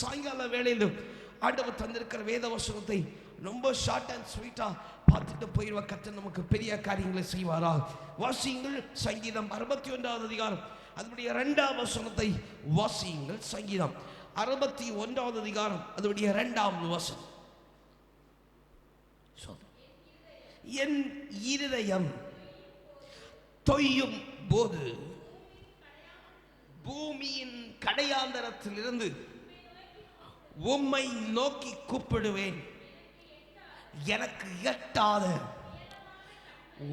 சாயங்கால வேலையில் ஆண்டவர் தந்திருக்கிற வேத வசனத்தை ரொம்ப ஷார்ட் அண்ட் ஸ்வீட்டாக பார்த்துட்டு போயிடுவா கத்தர் நமக்கு பெரிய காரியங்களை செய்வாரா? வாசியுங்கள் சங்கீதம் அறுபத்தி ஒன்றாவது அதிகாரம். அதனுடைய ரெண்டாம் வசனத்தை வாசியுங்கள் சங்கீதம் அறுபத்தி ஒன்றாவது அதிகாரம். அதனுடைய ரெண்டாவது வசனம். என் இருதயம் தொய்யும் போது பூமியின் கடையாந்தரத்திலிருந்து உம்மை நோக்கி கூப்பிடுவேன். எனக்கு எட்டாத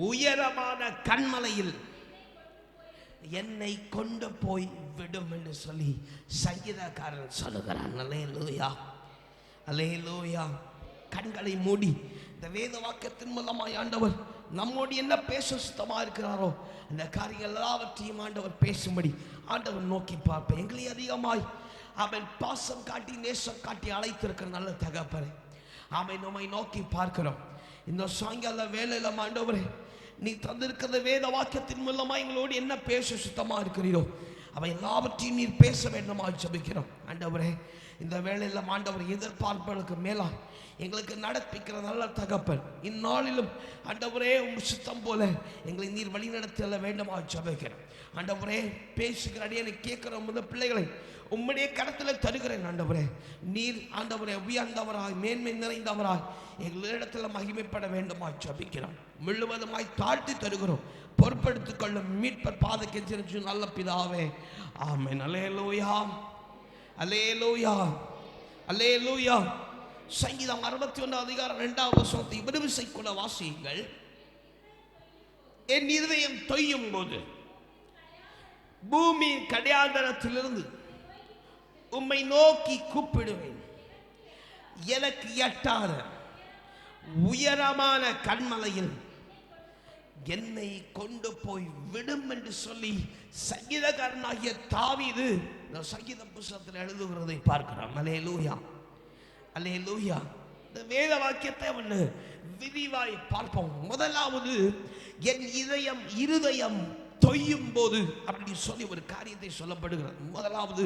உயரமான கண்மலையில் என்னை கொண்டு போய் விடும் என்று சொல்லி சங்கீதக்காரன் சொல்லுகிறான். அலே லோயா கண்களை மூடி இந்த வேத வாக்கியத்தின் மூலமாய் ஆண்டவர் நம்மோடு என்ன பேச சுத்தமாக இருக்கிறாரோ அந்த காரியங்கள் எல்லாவற்றையும் ஆண்டவர் பேசும்படி ஆண்டவர் நோக்கி பார்ப்பேன். எங்களை அதிகமாய் அவன் பாசம் காட்டி நேசம் காட்டி அழைத்திருக்கிற நல்ல தகப்பனே. அவன் நம்மை நோக்கி பார்க்கிறோம். இந்த சாயங்கால வேலையில் மாண்டவரே நீ தந்திருக்கிற வேத வாக்கியத்தின் மூலமா எங்களோடு என்ன பேச சுத்தமா இருக்கிறீரோ அவை எல்லாவற்றையும் நீர் பேச வேண்டுமா ஜபிக்கிறோம். ஆண்டவரே இந்த வேலையில் ஆண்டவர் எதிர்பார்ப்புகளுக்கு மேலா எங்களுக்கு நடப்பிக்கிற நல்ல தகப்பன் இந்நாளிலும் ஆண்டவரே உங்கள் சுத்தம் போல எங்களை நீர் வழி நடத்தல வேண்டுமா ஜபிக்கிறோம். ஆண்டவரே பேசுகிற அடியனை கேட்கிற முதல் பிள்ளைகளை உம்முடைய கரத்தில் தருகிறேன் ஆண்டவரே. நீர் ஆண்டவரே உயர்ந்தவராய் மேன்மை நிறைந்தவராய் எங்களிடத்தில் மகிமைப்பட வேண்டுமா ஜபிக்கிறோம். முழுவதுமாய் தாழ்த்தி தருகிறோம். பொறுப்படுத்திக் கொள்ளும் மீட்பர் பாதைக்கு சென்று நல்ல பிதாவே. ஆமே அலே லூயா அலே லூயா அலே லூயா சங்கீதம் அறுபத்தி ஒன்றாம் அதிகாரம் இரண்டாவது வசனத்தை விடுவிசை கூட வாசியுங்கள். என் இதயம் தொய்யும் போது பூமி கடையாந்தரத்திலிருந்து உம்மை நோக்கி கூப்பிடுவேன். எனக்கு எட்டாத உயரமான கண்மலையில் என்னை கொண்டு போய் விடும் என்று சொல்லி சங்கீதக்காரனாகிய தாவிது இந்த சங்கீத புஸ்தகத்தில் எழுதுகிறதை பார்க்கிறோம் அலே லூயா அலே லூயா இந்த வேத வாக்கியத்தை ஒன்று விரிவாய் பார்ப்போம். முதலாவது என் இதயம் இருதயம் தொய்யும் போது அப்படி சொல்லி ஒரு காரியத்தை சொல்லப்படுகிறது. முதலாவது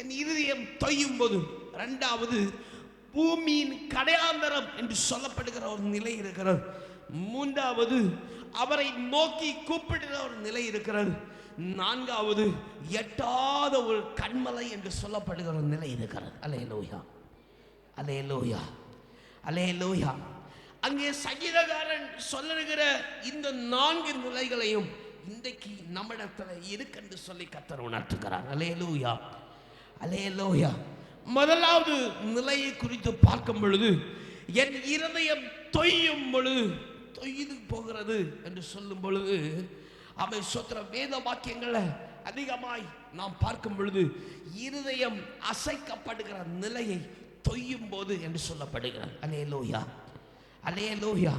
என் இருதயம் தொய்யும் போது ரெண்டாவது பூமியின் கடையாந்தரம் என்று சொல்லப்படுகிற ஒரு நிலை இருக்கிறது. மூன்றாவது அவரை நோக்கி கூப்பிடுகிற ஒரு நிலை இருக்கிறது. நான்காவது எட்டாத ஒரு கண்மலை என்று சொல்லப்படுகிற ஒரு நிலை இருக்கிறது. அலே லோயா அலே லோயா அலே லோயா அங்கே சங்கீதக்காரன் சொல்லுகிற இந்த நான்கு நிலைகளையும் இன்றைக்கு நம்மிடத்துல இருக்குன்னு சொல்லி கத்தர் உணர்த்துக்கிறார் அலேலூயா அலேலூயா அலே லோயா முதலாவது நிலையை குறித்து பார்க்கும் பொழுது என் இருதயம் தொய்யும் பொழுது தொய்து போகிறது என்று சொல்லும் பொழுது அவை சொல்கிற வேத வாக்கியங்களை அதிகமாய் நாம் பார்க்கும் பொழுது இருதயம் அசைக்கப்படுகிற நிலையை தொய்யும் போது என்று சொல்லப்படுகிறார். அலே லோயா அலே லோயா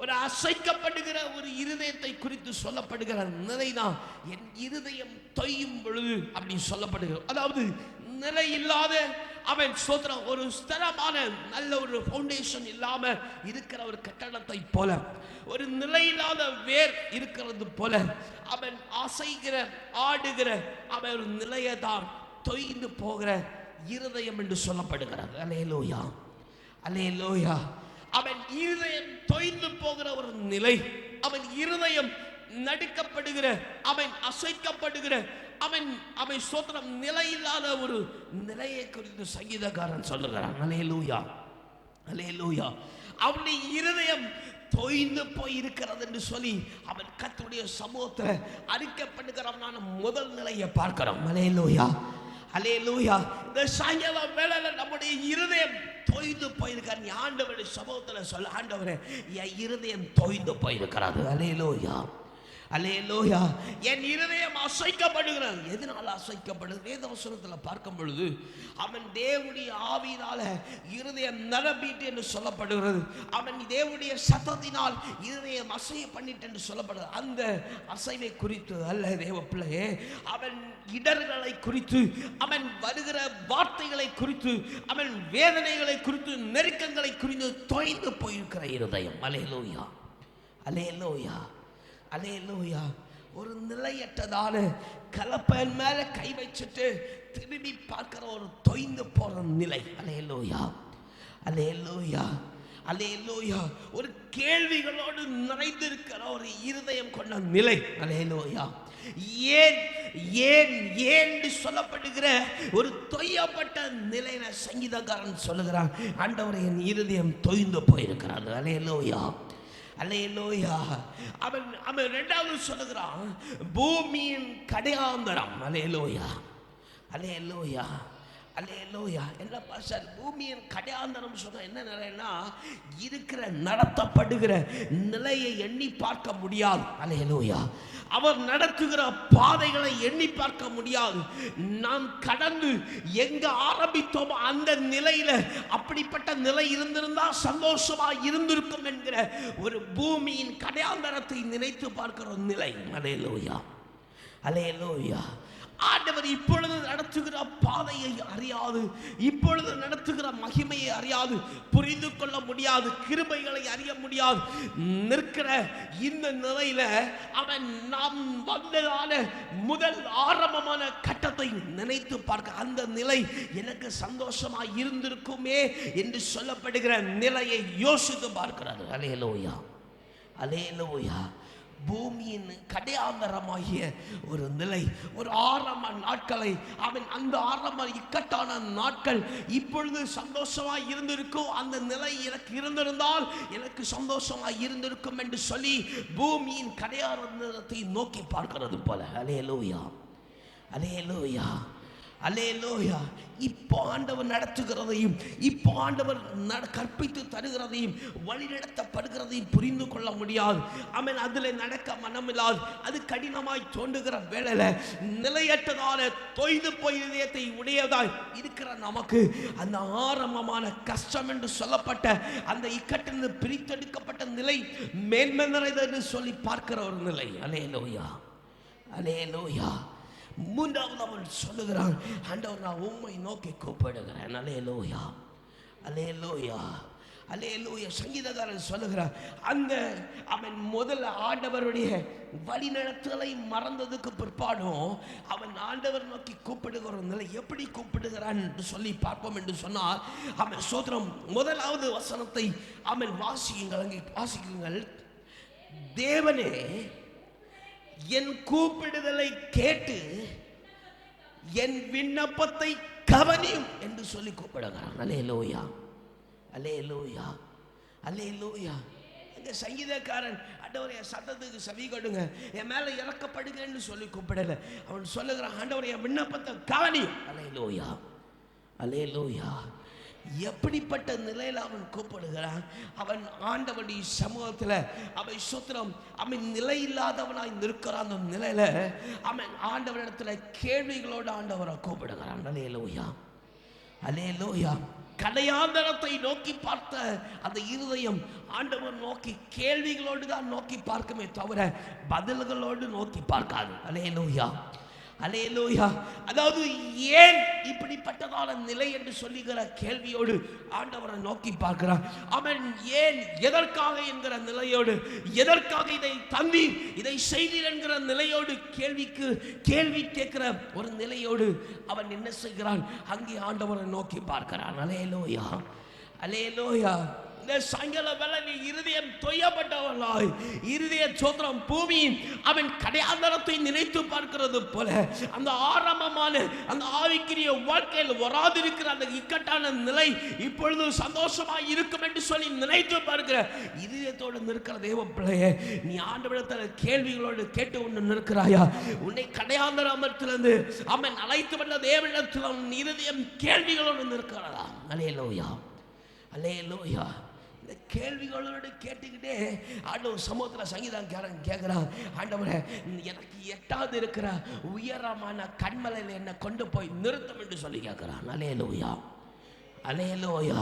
ஒரு அசைக்கப்படுகிற ஒரு இருதயத்தை குறித்து சொல்லப்படுகிற நிலைதான் என் இருதயம் தொய்யும் பொழுது அப்படின்னு சொல்லப்படுகிறது. அதாவது நிலை இல்லாத அவன் சோதர ஒரு ஸ்திரமான நல்ல ஒரு ஃபவுண்டேஷன் இல்லாம இருக்கிற ஒரு கட்டணத்தை போல ஒரு நிலையில்லாத வேர் இருக்கிறது போல அவன் அசைகிற ஆடுகிற அவன் ஒரு நிலையை தான் தொய்ந்து போகிற இருதயம் என்று சொல்லப்படுகிறது. அலே லோயா அவன் இருதயம் தொய்ந்து போகிற ஒரு நிலை அவன் இருதயம் நடுக்கப்படுகிற அவன் அசைக்கப்படுகிற அவன் அவன் சோத்திரம் நிலையில்லாத ஒரு நிலையை குறித்து சங்கீதக்காரன் சொல்லுகிறான். அலே லூயா அலே லூயா அவனுடைய இருதயம் தொய்ந்து போய் இருக்கிறது என்று சொல்லி அவன் கத்துடைய சமூகத்தில் அறிக்கப்படுகிறவனான முதல் நிலையை பார்க்கிறோம். அலே லூயா இந்த சாயங்காலம் வேலையில் நம்முடைய இருதயம் தொய்ந்து போயிருக்கார். நீ ஆண்டவருடைய சமூகத்தில் சொல்ல ஆண்டவரே என் இருதயம் தொய்ந்து போயிருக்கிறாரு அலே லூயா அலேலோயா என் இருதயம் அசைக்கப்படுகிறது. எதனால் அசைக்கப்படுது வேதவசனத்தில் பார்க்கும் பொழுது அவன் தேவனுடைய ஆவியினால இருதயம் நிரம்பிட்டு என்று சொல்லப்படுகிறது. அவன் தேவனுடைய சத்தத்தினால் இருதயம் அசைய பண்ணிட்டு என்று சொல்லப்படுகிறது. அந்த அசைவை குறித்து அல்ல தேவ பிள்ளையே. அவன் இடர்களை குறித்து அவன் வருகிற வார்த்தைகளை குறித்து அவன் வேதனைகளை குறித்து நெருக்கங்களை குறித்து தொய்ந்து போயிருக்கிற இருதயம். அலேலோயா அலேலோயா அலேலூயா ஒரு நிலையற்றதான கலப்பையின் மேல கை வச்சுட்டு திரும்பி பார்க்கிற ஒரு தொய்ந்து போற நிலை. அலையலோயா அலையலோயா அலையலோயா ஒரு கேள்விகளோடு நிறைந்திருக்கிற ஒரு இருதயம் கொண்ட நிலை. அலையலோயா ஏன் ஏன் ஏன் சொல்லப்படுகிற ஒரு தொய்யப்பட்ட நிலையில சங்கீதக்காரன் சொல்லுகிறான் ஆண்டவரை என் இருதயம் தொய்ந்து போயிருக்கிறது. அலையலோயா அலையலோயா அவன் அவன் ரெண்டாவது சொல்லுகிறான் பூமியின் கடையாந்தரம் அலையலோயா அலையலோயா அலையலோயா என்ன சார் பூமியின் கடையாந்தரம் சொன்ன என்ன நிலைன்னா இருக்கிற நடத்தப்படுகிற நிலையை எண்ணி பார்க்க முடியாது. அலையலோயா அவர் நடத்துகிற பாதைகளை எண்ணி பார்க்க முடியாது. நாம் கடந்து எங்க ஆரம்பித்தோமோ அந்த நிலையில அப்படிப்பட்ட நிலை இருந்திருந்தா சந்தோஷமா இருந்திருக்கும் என்கிற ஒரு பூமியின் கடையாந்தரத்தை நினைத்து பார்க்கிற நிலை. அலையலோயா அலையலோயா ஆண்டவர் இப்பொழுது நடத்துகிற பாதையை அறியாது இப்பொழுது நடத்துகிற மகிமையை அறியாது புரிந்து கொள்ள முடியாது கிருபைகளை அறிய முடியாது. நிற்கிற இந்த நிலையில அவன் நாம் வந்ததான முதல் ஆரம்பமான கட்டத்தை நினைத்து பார்க்க அந்த நிலை எனக்கு சந்தோஷமா இருந்திருக்குமே என்று சொல்லப்படுகிற நிலையை யோசித்து பார்க்கிறார். அலையலோயா அலையலோயா பூமியின் கடையாந்தரமாகிய ஒரு நிலை ஒரு ஆரம்ப நாட்களை அவன் அந்த ஆரம்ப இக்கட்டான நாட்கள் இப்பொழுது சந்தோஷமா இருந்திருக்கும் அந்த நிலை எனக்கு இருந்திருந்தால் எனக்கு சந்தோஷமா இருந்திருக்கும் என்று சொல்லி பூமியின் கடையாந்தரத்தை நோக்கி பார்க்கிறது போல. அலேலூயா அலே லோயா இப்போ ஆண்டவர் நடத்துகிறதையும் இப்போ ஆண்டவர் நட- கற்பித்து தருகிறதையும் வழிநடத்தப்படுகிறதையும் புரிந்து கொள்ள முடியாது. அவன் அதில் நடக்க மனமில்லாது. அது கடினமாய் தோண்டுகிற வேலையில் நிலையற்றதான தொய்து போய் இதயத்தை உடையதாய் இருக்கிற நமக்கு அந்த ஆரம்பமான கஷ்டம் என்று சொல்லப்பட்ட அந்த இக்கட்டிலிருந்து பிரித்தெடுக்கப்பட்ட நிலை மேன்மை நிறைந்தது சொல்லி பார்க்கிற ஒரு நிலை. அலே லோயா அலே லோயா மூன்றாவது அவன் சொல்லுகிறான் ஆண்டவர் நான் உம்மை நோக்கி கூப்பிடுகிறேன். அலேலோயா அலேலோயா அலேலோயா சங்கீதக்காரன் சொல்லுகிறார் அந்த அவன் முதல்ல ஆண்டவருடைய வழிநடத்தலை மறந்ததுக்கு பிற்பாடும் அவன் ஆண்டவர் நோக்கி கூப்பிடுகிற நிலை எப்படி கூப்பிடுகிறான் என்று சொல்லி பார்ப்போம் என்று சொன்னால் அவன் சோத்திரம் முதலாவது வசனத்தை அவன் வாசியுங்கள் வாசிக்குங்கள் தேவனே என் கூப்பிடுதலை கேட்டு என் விண்ணப்பத்தை கவனியும் என்று சொல்லி கூப்பிடுகிறான் அலே லோயா அலே லோயா அலே லோயா எங்கள் சங்கீதக்காரன் ஆண்டவரைய சத்தத்துக்கு செவி கொடுங்க. என் மேலே இறக்கப்படுங்கன்னு சொல்லி கூப்பிடல. அவன் சொல்லுகிறான் ஆண்டவரைய விண்ணப்பத்தை கவனியும். அலே லோயா அலே லோயா எப்படிப்பட்ட நிலையில் அவன் கூப்பிடுகிறான்? அவன் ஆண்டவனுடைய சமூகத்தில் அவன் சுத்திரம் அவன் நிலை இல்லாதவனாய் நிற்கிறான் அந்த நிலையில அவன் ஆண்டவனிடத்தில் கேள்விகளோடு ஆண்டவரை கூப்பிடுகிறான். அலே லோயா அலே லோயா கடையாந்தரத்தை நோக்கி பார்த்த அந்த இருதயம் ஆண்டவர் நோக்கி கேள்விகளோடு தான் நோக்கி பார்க்குமே தவிர பதில்களோடு நோக்கி பார்க்காது. அலேலோயா அலேலூயா அதாவது ஏன் இப்படிப்பட்டதான நிலை என்று சொல்லுகிற கேள்வியோடு ஆண்டவரை நோக்கி பார்க்கிறான் அவன் ஏன் எதற்காக என்கிற நிலையோடு எதற்காக இதை தந்தி இதை செய்தீர் என்கிற நிலையோடு கேள்விக்கு கேள்வி கேட்கிற ஒரு நிலையோடு அவன் என்ன செய்கிறான்? அங்கே ஆண்டவரை நோக்கி பார்க்கிறான். அலையலோயா. அலையலோயா. இந்த சாயங்கால வேலை நீ இருதயம் தொய்யப்பட்டவளாய் இருதய சோத்திரம் பூமியின் அவன் கடையாந்தரத்தை நினைத்து பார்க்கிறது போல அந்த ஆரம்பமான அந்த ஆவிக்குரிய வாழ்க்கையில் வராதிருக்கிற அந்த இக்கட்டான நிலை இப்பொழுது சந்தோஷமா இருக்கும் என்று சொல்லி நினைத்து பார்க்கிற இதயத்தோடு நிற்கிற தேவ பிள்ளையே நீ ஆண்டவிடத்தில் கேள்விகளோடு கேட்டு ஒன்று நிற்கிறாயா? உன்னை கடையாந்தர அமர்த்திலிருந்து அவன் அழைத்து வந்த தேவனிடத்தில் உன் இருதயம் கேள்விகளோடு நிற்கிறதா? அலையலோயா அலேலோயா இந்த கேள்விகளோடு கேட்டுக்கிட்டே ஆண்டவர் சமூகத்தில் சங்கீதக்காரன் கேட்குறான் ஆண்டவரை எனக்கு எட்டாவது இருக்கிற உயரமான கண்மலையில் என்னை கொண்டு போய் நிறுத்தம் என்று சொல்லி கேட்குறான் அலேலோயா அலேலோயா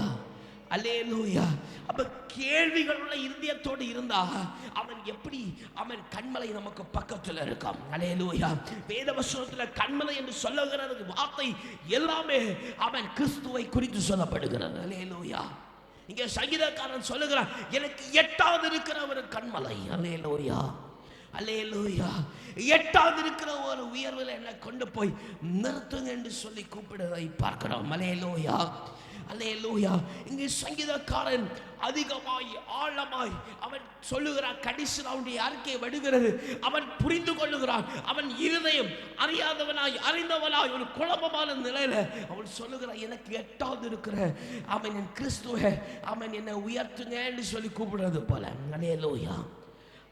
அலேலூயா அப்ப கேள்விகளுள்ள இருதயத்தோடு இருந்தா அவன் எப்படி அவன் கண்மலை நமக்கு பக்கத்தில் இருக்கான்? அலேலூயா வேத வசனத்தில் கண்மலை என்று சொல்லுகிறது வார்த்தை எல்லாமே அவன் கிறிஸ்துவை குறித்து சொல்லப்படுகிறது. அலேலூயா இங்கே சங்கீதக்காரன் சொல்லுகிறான் எனக்கு எட்டாவது இருக்கிற ஒரு கண்மலை. அலேலூயா அல்லேலூயா எட்டாவது இருக்கிற ஒரு உயர்வில் என்னை கொண்டு போய் நிறுத்துங்க என்று சொல்லி கூப்பிடுறதை பார்க்கிறோம். அல்லேலூயா அல்லேலூயா இங்கே சங்கீதக்காரன் அதிகமாய் ஆழமாய் அவன் சொல்லுகிறான் கடைசியில் அவனுடைய அறிக்கை விடுகிறது அவன் புரிந்து கொள்ளுகிறான். அவன் இருதயம் அறியாதவனாய் அறிந்தவனாய் ஒரு குழப்பமான நிலையில அவன் சொல்லுகிறான் எனக்கு எட்டாவது இருக்கிற அவன் என் கிறிஸ்துவ அவன் என்னை உயர்த்துங்கன்னு சொல்லி கூப்பிடுறது போல.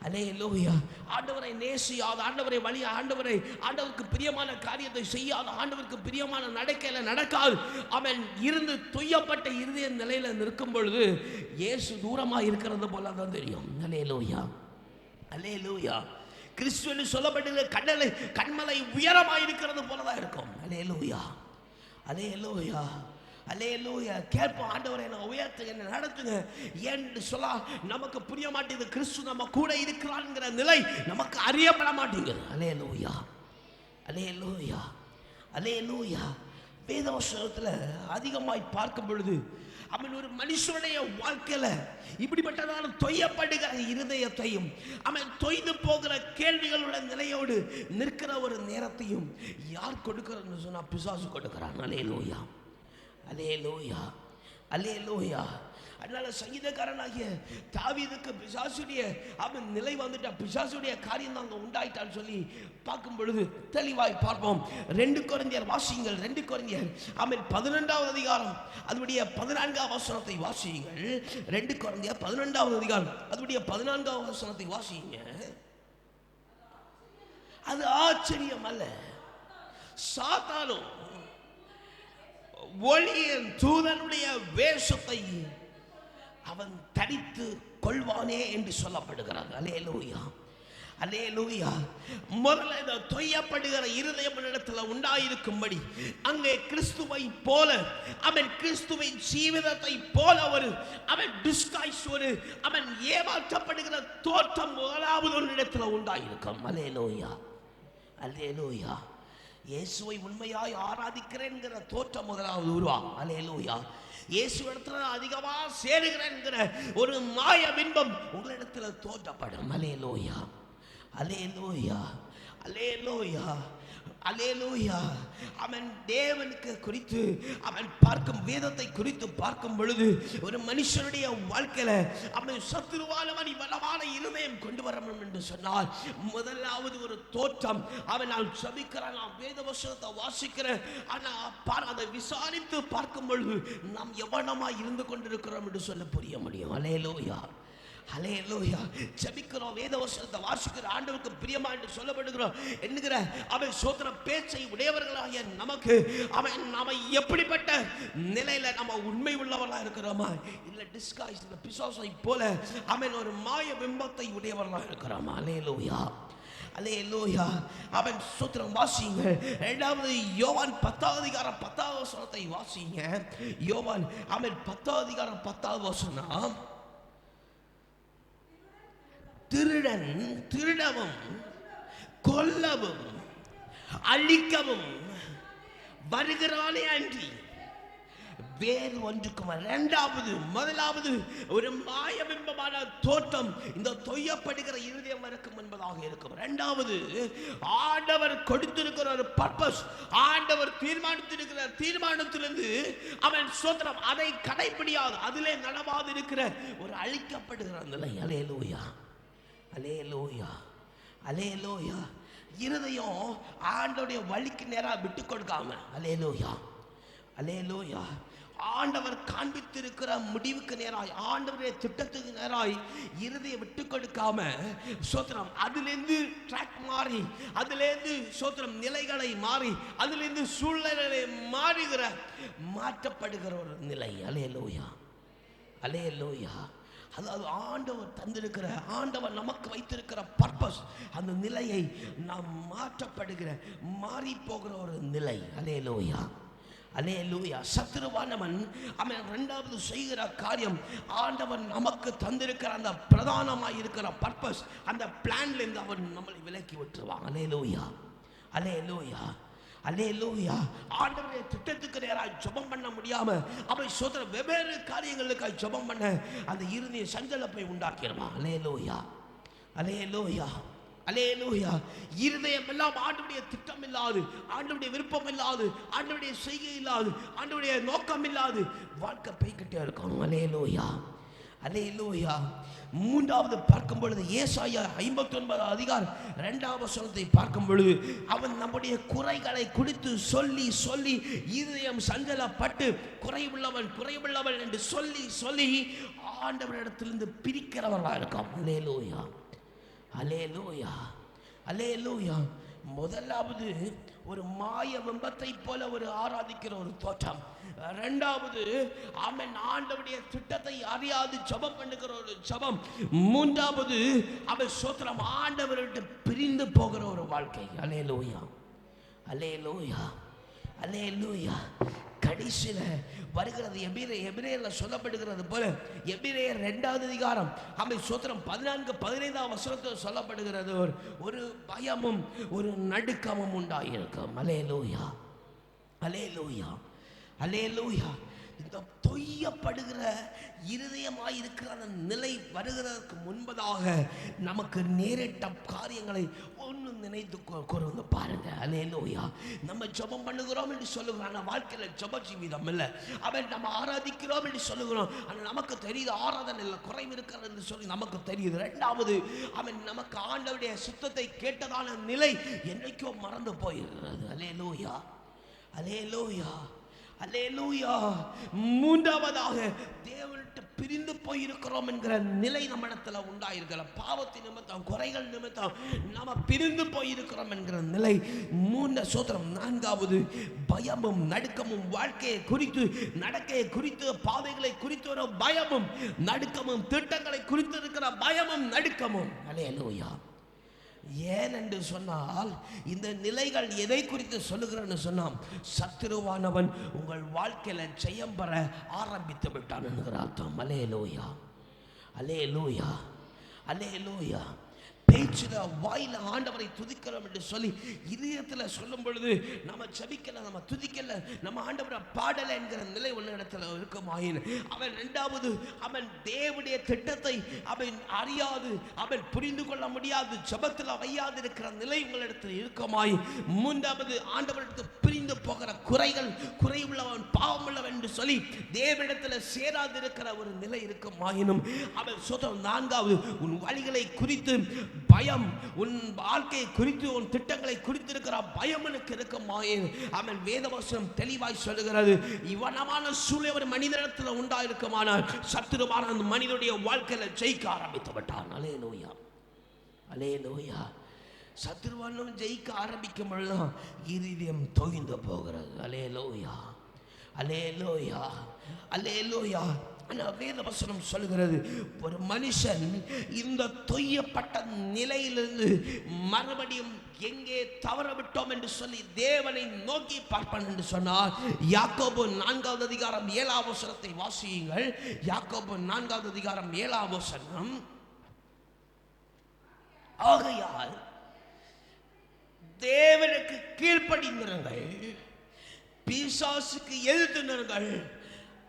அலே அல்லேலூயா ஆண்டவரை நேசியாத ஆண்டவரை வழி ஆண்டவரை ஆண்டவருக்கு பிரியமான காரியத்தை செய்யாத ஆண்டவருக்கு பிரியமான நடக்கையில் நடக்காது. அவன் இருந்து துய்யப்பட்ட இருதய நிலையில் நிற்கும் பொழுது இயேசு தூரமாக இருக்கிறது போல தான் தெரியும் அல்லேலூயா அல்லேலூயா கிறிஸ்துவனு சொல்லப்பட்டிருக்கிற கடலை கண்மலை உயரமாக இருக்கிறது போல தான் இருக்கும். அடே லோயா அலையலூயா கேட்போம் ஆண்டவரை என்ன உயர்த்துங்க என்ன நடத்துங்க. ஏன்னு சொல்ல நமக்கு புரிய மாட்டேங்குது. கிறிஸ்து நம்ம கூட இருக்கிறான்ங்கிற நிலை நமக்கு அறியப்பட மாட்டேங்குது. அலையலூயா அலையலூயா அலையலூயா வேதவசனத்தில் அதிகமாய் பார்க்கும் பொழுது அவன் ஒரு மனுஷனுடைய வாழ்க்கையில் இப்படிப்பட்டதான தொய்யப்படுகிற இருதயத்தையும் அவன் தொய்ந்து போகிற கேள்விகளுடைய நிலையோடு நிற்கிற ஒரு நேரத்தையும் யார் கொடுக்கிறன்னு சொன்னால் பிசாசு கொடுக்கிறான். அலேலூயா அலே லோயா அதனால சங்கீதக்காரனாகிய தாவீதுக்கு பிசாசுடைய அவன் நிலை வந்துட்டா பிசாசுடைய காரியம் தான் அங்கே உண்டாயிட்டான்னு சொல்லி பார்க்கும் பொழுது தெளிவாய் பார்ப்போம். ரெண்டு குழந்தையர் வாசியுங்கள் ரெண்டு குழந்தையர் அவன் பதினெண்டாவது அதிகாரம் அதனுடைய பதினான்காவது வசனத்தை வாசியுங்கள். ரெண்டு குழந்தையர் பதினெண்டாவது அதிகாரம் அதனுடைய பதினான்காவது வசனத்தை வாசியுங்க. அது ஆச்சரியம் அல்ல சாத்தாலும் ஒளியின் தூதனுடைய வேஷத்தை அவன் தடித்து கொள்வானே என்று சொல்லப்படுகிறார் அலே லூயா அலே லூயா முதல்ல இந்த தொய்யப்படுகிற இருதயம் இடத்துல உண்டாயிருக்கும்படி அங்கே கிறிஸ்துவை போல அவன் கிறிஸ்துவின் ஜீவிதத்தை போல ஒரு அவன் டிஸ்காய்ஸ் ஒரு அவன் ஏமாற்றப்படுகிற தோற்றம் முதலாவது ஒரு இடத்துல உண்டாயிருக்கும். அலே லோயா அலே லோயா இயேசுவை உண்மையாய் ஆராதிக்கிறேன்கிற தோற்றம் முதலாவது உருவாகும். அலையலூயா இயேசு இடத்துல அதிகமாக சேருகிறேன்கிற ஒரு மாய பின்பம் உங்களிடத்தில் தோற்றப்படும். அலேலூயா அலேலூயா அலேலூயா அலேலூயா அவன் தேவனுக்கு குறித்து அவன் பார்க்கும் வேதத்தை குறித்து பார்க்கும் பொழுது ஒரு மனுஷனுடைய வாழ்க்கையில அவன் சத்துருவானவன் இவ்வளவான இருதயம் கொண்டு வரணும் என்று சொன்னால் முதலாவது ஒரு தோற்றம். அவன் நான் சபிக்கிறேன் நான் வேத வசனத்தை வாசிக்கிறேன். ஆனால் பார் அதை விசாரித்து பார்க்கும் பொழுது நாம் எவனமாய் இருந்து கொண்டிருக்கிறோம் என்று சொல்ல புரிய முடியும். அலேலூயா ஹalleluya ஜபிக்கிறோம். வேத வருஷத்தை வாசிக்கிற ஆண்டவருக்கு பிரியமா என்று சொல்லப்படுகிறோம். என்கிற அவன் சோதன பேச்சை உடையவர்களாகிய நமக்கு அவன் நாம எப்படிப்பட்ட நிலையில நம்ம உண்மை உள்ளவர்களா இருக்கிறோமா? இல்ல டிஸ்காய்ஸ் இல்ல பிசாசை போல அவன் ஒரு மாய பிம்பத்தை உடையவர்களா இருக்கிறோமா? ஹalleluya அல்லேலூயா அவன் சூத்திரம் வாசிங்க இரண்டாவது யோவான் பத்தாவது அதிகாரம் பத்தாவது வசனத்தை வாசிங்க யோவான் அவன் பத்தாவது அதிகாரம் பத்தாவது வசனம். திருடன் திருடவும் கொல்லவும் அழிக்கவும் வருகிறானே அன்றி. வேறு ஒன்றுக்கும் இரண்டாவது முதலாவது ஒரு மாயபிம்பமான தோற்றம் இந்த தொய்யப்படுகிற இருதயம் இருக்கும் என்பதாக இருக்கும். இரண்டாவது ஆண்டவர் கொடுத்திருக்கிற ஒரு பர்பஸ் ஆண்டவர் தீர்மானித்திருக்கிற தீர்மானத்திலிருந்து அவன் சுதந்திரம் அதை கடைபிடியாது அதிலே நடவாது இருக்கிற ஒரு அழிக்கப்படுகிற நிலை. அலே லோயா அலே லோயா இருதயம் ஆண்டோடைய வழிக்கு நேராக விட்டு கொடுக்காம. அலே லோயா ஆண்டவர் காண்பித்திருக்கிற முடிவுக்கு நேராய் ஆண்டவருடைய திட்டத்துக்கு நேராய் இருதயை விட்டு கொடுக்காம சோத்திரம் அதுலேருந்து ட்ராக் மாறி அதுலேருந்து சோத்திரம் நிலைகளை மாறி அதுலேருந்து சூழ்நிலைகளை மாறுகிற மாற்றப்படுகிற ஒரு நிலை. அலே லோயா அதாவது ஆண்டவர் தந்திருக்கிற ஆண்டவர் நமக்கு வைத்திருக்கிற பர்பஸ் அந்த நிலையை நாம் மாற்றப்படுகிற மாறி போகிற ஒரு நிலை. அலே லோயா அலே லூயா சத்துருவானவன் அவன் ரெண்டாவது செய்கிற காரியம் ஆண்டவன் நமக்கு தந்திருக்கிற அந்த பிரதானமாக இருக்கிற பர்பஸ் அந்த பிளான்லேருந்து அவன் நம்மளை விலக்கி விட்டுருவான். அலேலூயா. அலேலூயா அல்லேலூயா ஆண்டவருடைய திட்டத்துக்கு நேராக ஜபம் பண்ண முடியாம அவை சோதர வெவ்வேறு காரியங்களுக்காக ஜபம் பண்ண அந்த இருதய சஞ்சலப்பை உண்டாக்கிடுவான் அல்லேலூயா அல்லேலூயா அலேலூயா இருதயம் எல்லாம் ஆண்டுடைய திட்டம் இல்லாது ஆண்டுடைய விருப்பம் இல்லாது ஆண்டுடைய செய்கை இல்லாது ஆண்டுடைய நோக்கம் இல்லாது வாழ்க்கை போய்கிட்டே இருக்கும் அலேலூயா அலேலூயா மூன்றாவது பார்க்கும் பொழுது ஏசாயா ஐம்பத்தி ஒன்பது அதிகார் ரெண்டாவது வசனத்தை பார்க்கும் பொழுது அவன் நம்முடைய குறைகளை குறித்து சொல்லி சொல்லி இதயம் சஞ்சலப்பட்டு குறைவுள்ளவன் குறைவுள்ளவன் என்று சொல்லி சொல்லி ஆண்டவரிடத்திலிருந்து பிரிக்கிறவர்களாக இருக்கான். அல்லே லோயா அலே லோயா அலே லோயா முதலாவது ஒரு மாய பிம்பத்தை போல ஒரு ஆராதிக்கிற ஒரு தோற்றம். ரெண்டாவது அவன் ஆண்டவுடைய திட்டத்தை அறியாது ஜபம் பண்ணுகிற ஒரு ஜபம். மூன்றாவது அவன் சோத்திரம் ஆண்டவர்கிட்ட பிரிந்து போகிற ஒரு வாழ்க்கை. அலே லோயா அலே லோயா அலே லூயா கடைசியில் வருகிறது எபிரே எபிரேயரில் சொல்லப்படுகிறது போல எபிரேயர் ரெண்டாவது அதிகாரம் அவை சோத்திரம் பதினான்கு பதினைந்தாம் வசனத்தில் சொல்லப்படுகிறது. ஒரு ஒரு பயமும் ஒரு நடுக்கமும் உண்டாயிருக்கும். அலேலூயா அலே லூயா இந்த தொய்யப்படுகிற இருதயமாய் இருக்கிற அந்த நிலை வருகிறதற்கு முன்பதாக நமக்கு நேரிட்ட காரியங்களை ஒன்று நினைத்து கூ- பாருங்க. அலே லோயா நம்ம ஜபம் பண்ணுகிறோம் என்று சொல்லுகிறோம். ஆனால் வாழ்க்கையில் ஜப ஜீவிதம் இல்லை. அவன் நம்ம ஆராதிக்கிறோம் என்று சொல்லுகிறோம். ஆனால் நமக்கு தெரியுது ஆராதனையில் குறைவு இருக்கிறது என்று சொல்லி நமக்கு தெரியுது. ரெண்டாவது அவன் நமக்கு ஆண்டவுடைய சுத்தத்தை கேட்டதான நிலை என்னைக்கோ மறந்து போயிருக்கிறது அலே லோயா அலே லோயா அலேலூயா மூன்றாவதாக தேவன்கிட்ட பிரிந்து போயிருக்கிறோம் என்கிற நிலை நம்மிடத்தில் இடத்துல உண்டாயிருக்கிற பாவத்தின் நிமித்தம் குறைகள் நிமித்தம் நாம பிரிந்து போயிருக்கிறோம் என்கிற நிலை மூன்ற சூத்திரம் நான்காவது பயமும் நடுக்கமும் வாழ்க்கையை குறித்து நடக்கையை குறித்து பாதைகளை குறித்து ஒரு பயமும் நடுக்கமும் திட்டங்களை குறித்து இருக்கிற பயமும் நடுக்கமும். அலேலூயா ஏன் என்று சொன்னால் இந்த நிலைகள் எதை குறித்து சொல்லுகிறேன்னு சொன்னான் சத்துருவானவன் உங்கள் வாழ்க்கையில் ஜெயம் பெற ஆரம்பித்து விட்டான் என்கிற அர்த்தம். அலே லோயா அலே லோயா அலே லோயா பேச்சில் வாயில ஆண்டவரை துதிக்கிறோம் என்று சொல்லி இதயத்தில் சொல்லும் பொழுது நம்ம ஜெபிக்கல நம்ம துதிக்கல நம்ம ஆண்டவரை பாடல என்கிற நிலை ஒன்று இடத்துல இருக்குமாயின் அவன் இரண்டாவது அவன் தேவனுடைய திட்டத்தை அவன் அறியாது அவன் புரிந்து கொள்ள முடியாது ஜெபத்தில் வையாது இருக்கிற நிலை உங்களிடத்தில் இருக்குமாய் மூன்றாவது ஆண்டவரிடத்து பிரிந்து போகிற குறைகள் குறைவுள்ளவன் பாவமுள்ளவன் என்று சொல்லி தேவனிடத்தில் சேராது இருக்கிற ஒரு நிலை இருக்குமாயினும் அவன் சொத்தம் நான்காவது உன் வழிகளை குறித்து பயம் உன் வாழ்க்கையை குறித்து உன் திட்டங்களை குறித்திருக்கிற பயம் எனக்கு இருக்குமாயே. அவன் வேதவசனம் தெளிவாய் சொல்லுகிறது. இவனமான சூழல் ஒரு மனிதனத்தில் உண்டாயிருக்குமானால் சத்துருமான அந்த மனிதனுடைய வாழ்க்கையில் ஜெயிக்க ஆரம்பித்து விட்டான். அலே நோயா அலே நோயா சத்ருவானும் ஜெயிக்க ஆரம்பிக்கும் பொழுதுதான் இருதயம் தொய்ந்து போகிறது. அலே லோயா அலே லோயா அலே லோயா ஆனால் வேத வசனம் சொல்கிறது ஒரு மனுஷன் இந்த தொய்யப்பட்ட நிலையிலிருந்து மறுபடியும் எங்கே தவற விட்டோம் என்று சொல்லி தேவனை நோக்கி பார்ப்பான் என்று சொன்னார் யாக்கோபு நான்காவது அதிகாரம் ஏழாம் வசனத்தை வாசியுங்கள். யாக்கோபு நான்காவது அதிகாரம் ஏழாம் வசனம். ஆகையால் தேவனுக்கு கீழ்ப்படிந்திருங்கள் பிசாசுக்கு எதிர்த்து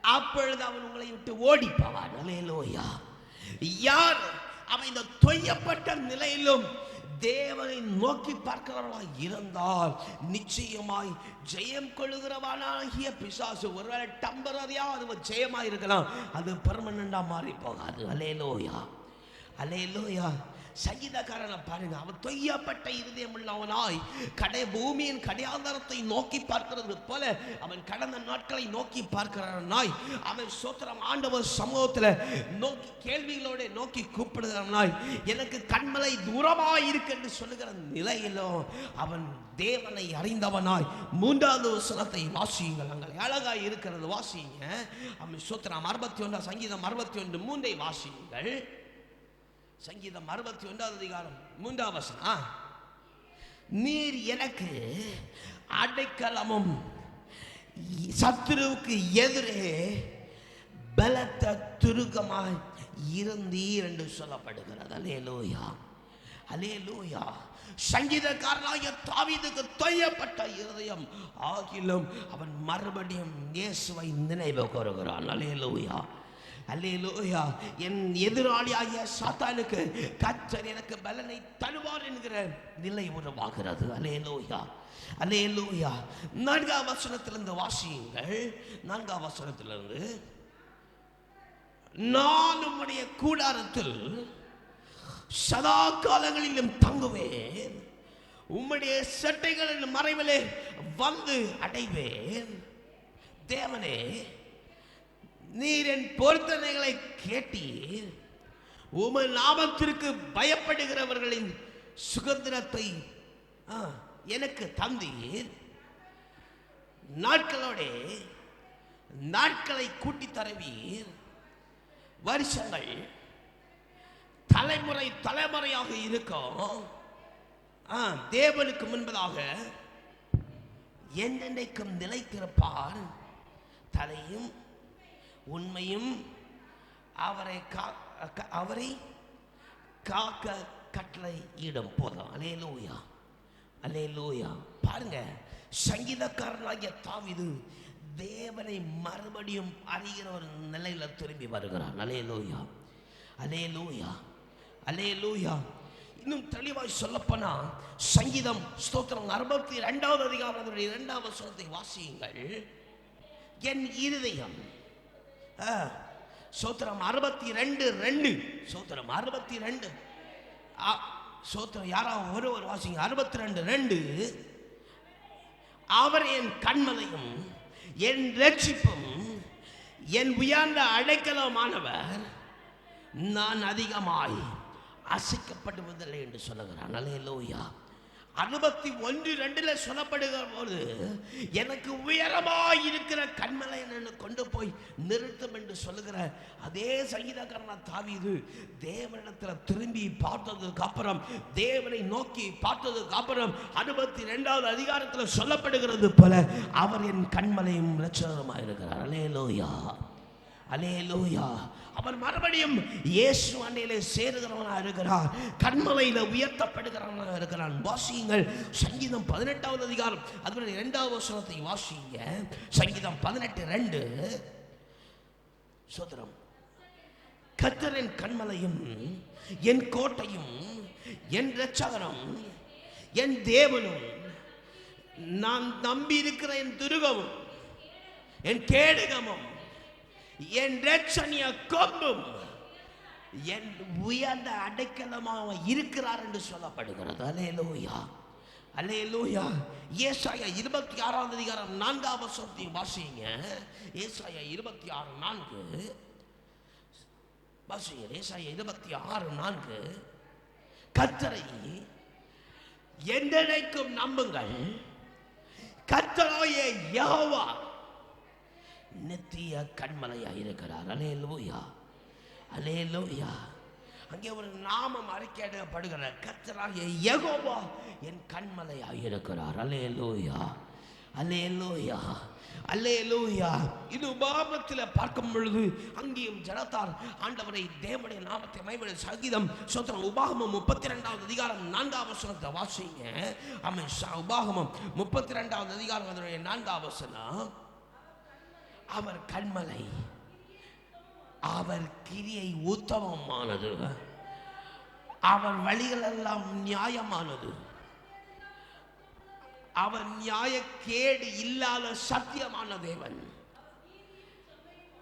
அப்பொழுது அவன் உங்களை விட்டு ஓடி போவான் அலையலோயா யார்? அவன் இந்த தொய்யப்பட்ட நிலையிலும் தேவனை நோக்கி பார்க்கிறவர்களாக இருந்தால் நிச்சயமாய் ஜெயம் கொள்ளுகிறவனாகிய பிசாசு ஒருவேளை டம்பரரியா அது ஜெயமாய் இருக்கலாம் அது பெர்மனண்டா மாறி போகாது அலேலோயா அலேலோயா சங்கீதக்காரனை பாருங்க அவன் தொய்யப்பட்ட இருதயம் உள்ளவனாய் கடை பூமியின் கடையாதாரத்தை நோக்கி பார்க்கிறது போல அவன் கடந்த நாட்களை நோக்கி பார்க்கிறவனாய் அவன் சோத்திரம் ஆண்டவர் சமூகத்தில் நோக்கி கேள்விகளோட நோக்கி கூப்பிடுகிறவனாய் எனக்கு கண்மலை தூரமாய் இருக்கு என்று சொல்லுகிற நிலையிலும் அவன் தேவனை அறிந்தவனாய். மூன்றாவது வசனத்தை வாசியுங்கள். அங்கே அழகாக இருக்கிறது வாசியுங்க. அவன் சோத்திரம் அறுபத்தி ஒன்றாம் சங்கீதம் அறுபத்தி ஒன்று மூன்றை வாசியுங்கள். சங்கீதம் அறுபத்தி ஒன்றாவது அதிகாரம் மூன்றாவது ஆ. நீர் எனக்கு அடைக்கலமும் சத்துருவுக்கு எதிரே பலத்த துருக்கமாய் இருந்தீர் என்று சொல்லப்படுகிறது. அலே லோயா சங்கீதக்காரனாகிய தாவிதுக்கு தொய்யப்பட்ட இருதயம் ஆகிலும் அவன் மறுபடியும் இயேசுவை நினைவு கூறுகிறான். அலேலூயா அல்லேலோயா. என் எதிராளியாகிய சாத்தானுக்கு கற்றர் எனக்கு பலனை தருவார் என்கிற நிலை உருவாகிறது. அல்லேலோயா. அல்லேலோயா. நான்காம் வசனத்திலிருந்து வாசியுங்கள். நான்காம் வசனத்திலிருந்து நான் உம்முடைய கூடாரத்தில் சதா காலங்களிலும் தங்குவேன். உம்முடைய சட்டைகளின் மறைவிலே வந்து அடைவேன். தேவனே நீர் என் பொருத்தனைகளை கேட்டீர். உம நாமத்திற்கு பயப்படுகிறவர்களின் சுதந்திரத்தை ஆ, எனக்கு தந்தீர். நாட்களோட நாட்களை கூட்டி தருவீர். வருஷங்கள் தலைமுறை தலைமுறையாக இருக்கும். ஆ, தேவனுக்கு முன்பதாக என்னென்னைக்கும் நிலைத்திருப்பார். தலையும் உண்மையும் அவரை கா- அவரை காக்க கட்டளை இடம் போதும். அலே லோயா பாருங்க சங்கீதக்காரனாகிய தாவிது தேவனை மறுபடியும் அறிகிற ஒரு நிலையில் திரும்பி வருகிறான். அலேலூயா அலே லூயா இன்னும் தெளிவாய் சொல்லப்போனா சங்கீதம் ஸ்தோத்திரம் அறுபத்தி ரெண்டாவது அதிகாரம் அதனுடைய இரண்டாவது வசனத்தை வாசியுங்கள். என் இருதயம் சோத்திரம் அறுபத்தி ரெண்டு. ரெண்டு சோத்திரம் அறுபத்தி ரெண்டு சோத்திரம் யாராவது ஒரு ஒரு வாசிங்க. அறுபத்தி ரெண்டு. ரெண்டு அவர் என் கண்மலையும் என் ரட்சிப்பும் என் உயர்ந்த அடைக்கலமானவர். நான் அதிகமாய் அசைக்கப்படுவதில்லை என்று சொல்லுகிறான் அல்லேலூயா அறுபத்தி ஒன்று ரெண்டுல சொல்லப்படுகிற போது எனக்கு உயரமாய் இருக்கிற கண்மலை என்னை கொண்டு போய் நிறுத்தும் என்று சொல்லுகிற அதே சங்கீதக்காரன தாவிது தேவனிடத்தில் திரும்பி பார்த்ததுக்கு அப்புறம் தேவனை நோக்கி பார்த்ததுக்கு அப்புறம் அறுபத்தி ரெண்டாவது அதிகாரத்தில் சொல்லப்படுகிறது போல அவர் என் கண்மலையும் லட்சணமாக இருக்கிறார் அலேலோயா அலேலூயா அவர் மறுபடியும் இயேசு அன்னையிலே சேருகிறவனாக இருக்கிறார் கண்மலையில் உயர்த்தப்படுகிறவனாக இருக்கிறான். வாசியுங்கள். சங்கீதம் பதினெட்டாவது அதிகாரம். அதுபோல இரண்டாவது வசனத்தை வாசிங்க சங்கீதம் பதினெட்டு ரெண்டு. சோதரம் கத்தரின் கண்மலையும் என் கோட்டையும் என் ரட்சகரும் என் தேவனும் நான் நம்பி இருக்கிற என் துருகமும் என் கேடகமும் என் ரட்சணிய கொம்பும் என் உயர்ந்த அடைக்கலமாக இருக்கிறார் என்று சொல்லப்படுகிறது. அலேலூயா அலேலூயா ஏசாயா இருபத்தி ஆறாவது அதிகாரம் நான்காம் வசனத்தை வாசிங்க. ஏசாயா இருபத்தி ஆறு நான்கு. வாசிங்க. ஏசாயா இருபத்தி ஆறு நான்கு. கத்தரை என்றைக்கும் நம்புங்கள். கத்தரோயே யாவா நித்திய கண்மலையாக இருக்கிறார். அலேலூயா அலேலூயா அங்கே ஒரு நாமம் அறிக்கையிடப்படுகிற கத்தராகிய எகோவா என் கண்மலையாக இருக்கிறார். அலேலூயா அலேலூயா அல்லேலூயா. இது உபாபத்தில் பார்க்கும் பொழுது அங்கேயும் ஜனத்தார் ஆண்டவரை தேவனுடைய நாமத்தை மைவிட சங்கீதம் சோத்திரம் உபாகமம் முப்பத்தி ரெண்டாவது அதிகாரம் நான்காம் வசனத்தை வாசிங்க. ஆமாம் உபாகமம் முப்பத்தி ரெண்டாவது அதிகாரம் அதனுடைய நான்காம் வசனம். அவர் கண்மலை. அவர் கிரியை உத்தமமானது. அவர் வழிகள் எல்லாம் நியாயமானது. அவர் நியாயக்கேடு இல்லாத சத்தியமான தேவன்.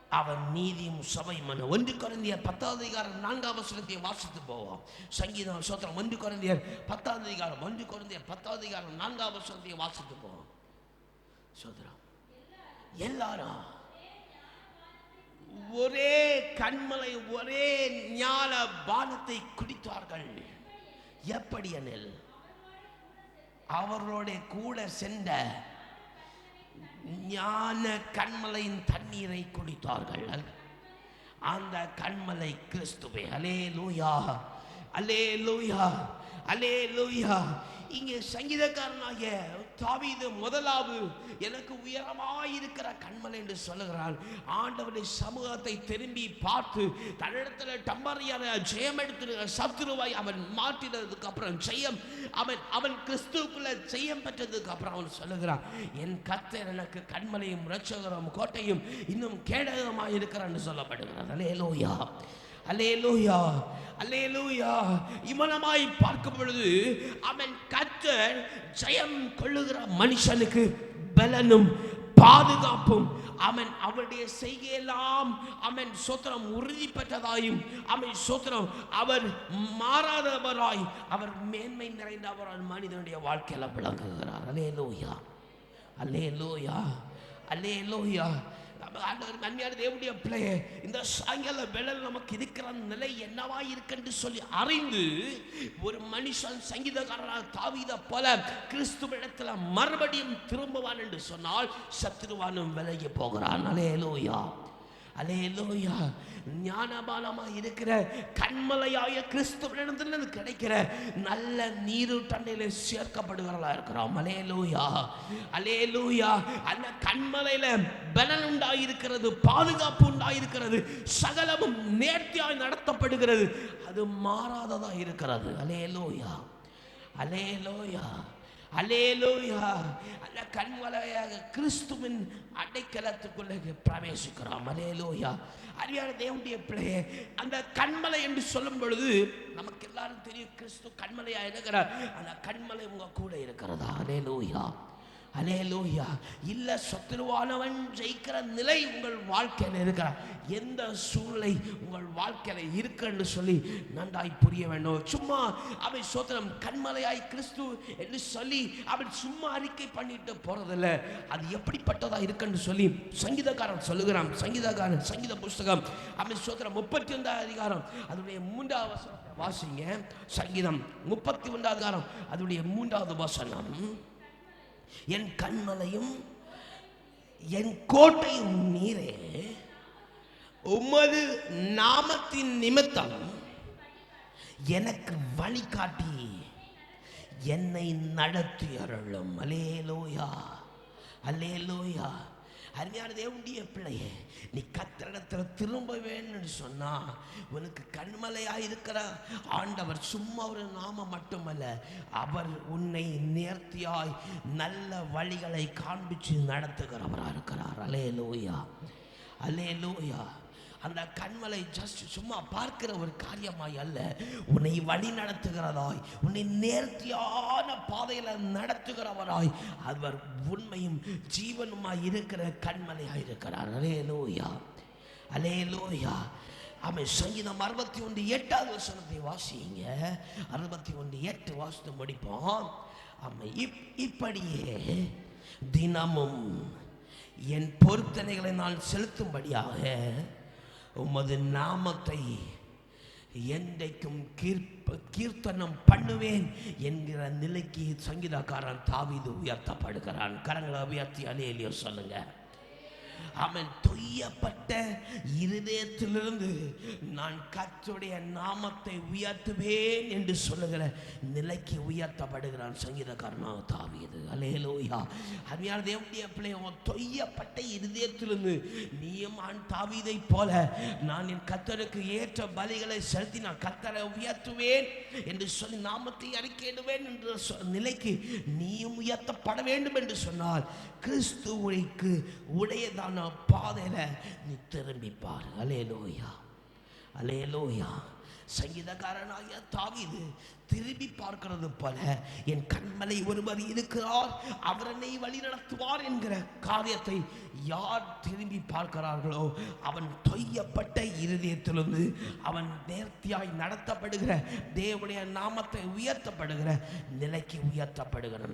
அவர் நீதியும் சபையுமான ஒன்று குறைந்தியர் பத்தாவது அதிகாரம் நான்காம் வசனத்தை வாசித்து போவோம். சங்கீதம் சோத்திரம் ஒன்று குறைந்தியர் பத்தாவது அதிகாரம் ஒன்று குறைந்தியர் பத்தாவது அதிகாரம் நான்காம் வசனத்தை வாசித்து போவோம். சோதரம் எல்லாரும் ஒரே கண்மலை ஒரே ஞான பானத்தை குடித்தார்கள். எப்படி எனில் அவர்களுடைய கூட சென்ற ஞான கண்மலையின் தண்ணீரை குடித்தார்கள். அந்த கண்மலை கிறிஸ்துவே அலே லூயா அலே லூயா அலே லூயா இங்கே சங்கீதக்காரனாகிய தாவீது முதலாவது எனக்கு உயரமாயிருக்கிற கண்மலை என்று சொல்லுகிறான் ஆண்டவருடைய சமூகத்தை திரும்பி பார்த்து தன்னிடத்தில் டம்பரியான ஜெயம் எடுத்து சத்துருவாய் அவன் மாற்றினதுக்கு அப்புறம் ஜெயம் அவன் அவன் கிறிஸ்துக்குள்ள ஜெயம் பெற்றதுக்கு அப்புறம் அவன் சொல்லுகிறான் என் கத்தர் எனக்கு கண்மலையும் ரட்சகரும் கோட்டையும் இன்னும் கேடகமாக இருக்கிறான்னு அல்லே அலேலோயா அல்லேலூயா அல்லேலூயா இவனமாய் பார்க்கும் பொழுது அவன் கத்தர் ஜெயம் கொள்ளுகிற மனுஷனுக்கு பலனும் பாதுகாப்பும். அவன் அவருடைய செய்கையெல்லாம் அவன் சோத்திரம் உறுதி பெற்றதாயும் அவன் சோத்திரம் அவர் மாறாதவராய் அவர் மேன்மை நிறைந்தவராய் மனிதனுடைய வாழ்க்கையில விளங்குகிறார். அல்லே லோயா அல்லே லோஹியா ஆண்டவர் நன்மையான தேவனுடைய பிள்ளையே இந்த சாயங்கால வேளல் நமக்கு இருக்கிற நிலை என்னவா இருக்குன்னு சொல்லி அறிந்து ஒரு மனுஷன் சங்கீதக்காரனாக தாவித போல கிறிஸ்துவிடத்தில் மறுபடியும் திரும்புவான் என்று சொன்னால் சத்துருவானும் விலகி போகிறான். அலேலூயா அலேலூயா ஞானபாலமாக இருக்கிற கண்மலையாய கிறிஸ்துவிடத்திலிருந்து கிடைக்கிற நல்ல நீரூட்டண்டையில சேர்க்கப்படுகிறவர்களா இருக்கிறோம். அலேலூயா அலேலூயா அந்த கண்மலையில பலன் உண்டாயிருக்கிறது பாதுகாப்பு உண்டாயிருக்கிறது சகலமும் நேர்த்தியாய் நடத்தப்படுகிறது. அது மாறாததாக இருக்கிறது. அலேலூயா அலேலூயா அலேலூயா அல்ல கண்மலையாக கிறிஸ்துவின் அடைக்கலத்துக்குள்ளே பிரவேசிக்கிறோம். அலேலோயா அறியாத தேவனுடைய பிள்ளையே அந்த கண்மலை என்று சொல்லும் பொழுது நமக்கு எல்லாரும் தெரியும் கிறிஸ்து கண்மலையா இருக்கிறார். அந்த கண்மலை உங்க கூட இருக்கிறதா? Hallelujah hallelujah. இல்ல சத்துருவானவன் ஜெயிக்கிற நிலை உங்கள் வாழ்க்கையில் இருக்கிறார் எந்த சூழ்நிலை உங்கள் வாழ்க்கையில இருக்குன்னு சொல்லி நன்றாய் புரிய வேண்டும். சும்மா அவை சோத்திரம் கண்மலையாய் கிறிஸ்து என்று சொல்லி அவன் சும்மா அறிக்கை பண்ணிட்டு போறதில்ல. அது எப்படிப்பட்டதா இருக்குன்னு சொல்லி சங்கீதக்காரன் சொல்லுகிறான். சங்கீதக்காரன் சங்கீத புஸ்தகம் அவை சோத்திரம் முப்பத்தி ஒன்றாம் அதிகாரம். அதனுடைய மூன்றாவது வாசிங்க. சங்கீதம் முப்பத்தி ஒன்றாவது அதிகாரம். அதனுடைய மூன்றாவது வசனம். என் கண்மலையும் என் கோட்டையும் நீரே. உமது நாமத்தின் நிமித்தம் எனக்கு வழிகாட்டி என்னை நடத்தி அருளும். அலேலோயா அலேலோயா அருமையான தேவண்டிய பிள்ளையே நீ கத்திரிடத்தில் திரும்ப வேணும்னு சொன்னால் உனக்கு கண்மலையாக இருக்கிற ஆண்டவர் சும்மா ஒரு நாம மட்டுமல்ல அவர் உன்னை நேர்த்தியாய் நல்ல வழிகளை காண்பிச்சு நடத்துகிறவராக இருக்கிறார். அலே லோயா அலே லோயா அந்த கண்மலை ஜஸ்ட் சும்மா பார்க்கிற ஒரு காரியமாய் அல்ல. உன்னை வழி நடத்துகிறதாய் உன்னை நேர்த்தியான பாதையில் நடத்துகிறவராய் அவர் உண்மையும் ஜீவனுமாய் இருக்கிற கண்மலையாய் இருக்கிறார். அலே லோயா அலே லோயா அவன் சங்கீதம் அறுபத்தி ஒன்று எட்டாவது வசனத்தை வாசிங்க. அறுபத்தி ஒன்று எட்டு வாசித்து முடிப்போம் அவன் இப் இப்படியே தினமும் என் பொருத்தனைகளை நான் செலுத்தும்படியாக உமது நாமத்தை என்றைக்கும் கீர்ப்ப கீர்த்தனம் பண்ணுவேன் என்கிற நிலைக்கு சங்கீதக்காரன் தாவிது உயர்த்தப்படுகிறான். கரங்களை உயர்த்தி அலையிலையோ சொல்லுங்கள் அவன் தொய்யப்பட்ட இருதயத்திலிருந்து நான் கற்றுடைய நாமத்தை உயர்த்துவேன் என்று சொல்லுகிற நிலைக்கு உயர்த்தப்படுகிறான் சங்கீதக்காரனாக தாவியது. அலேலோயா அருமையான தேவனுடைய பிள்ளை அவன் தொய்யப்பட்ட இருதயத்திலிருந்து நீயும் ஆண் தாவீதை போல நான் என் கத்தருக்கு ஏற்ற பலிகளை செலுத்தி நான் கத்தரை உயர்த்துவேன் என்று சொல்லி நாமத்தை அறிக்கையிடுவேன் என்ற சொ- நிலைக்கு நீயும் உயர்த்தப்பட வேண்டும் என்று சொன்னால் கிறிஸ்துவைக்கு உடையதான பாதையில நீ திரும்பி பாரு. அலே லோயா சங்கீதக்காரனாகிய தாவிது திரும்பி பார்க்கிறது போல என் கண்மலை ஒருவர் இருக்கிறார். அவர் என்னை வழி நடத்துவார் என்கிற காரியத்தை யார் திரும்பி பார்க்கிறார்களோ அவன் தொய்யப்பட்ட இருதயத்திலிருந்து அவன் நேர்த்தியாய் நடத்தப்படுகிற தேவனுடைய நாமத்தை உயர்த்தப்படுகிற நிலைக்கு உயர்த்தப்படுகிற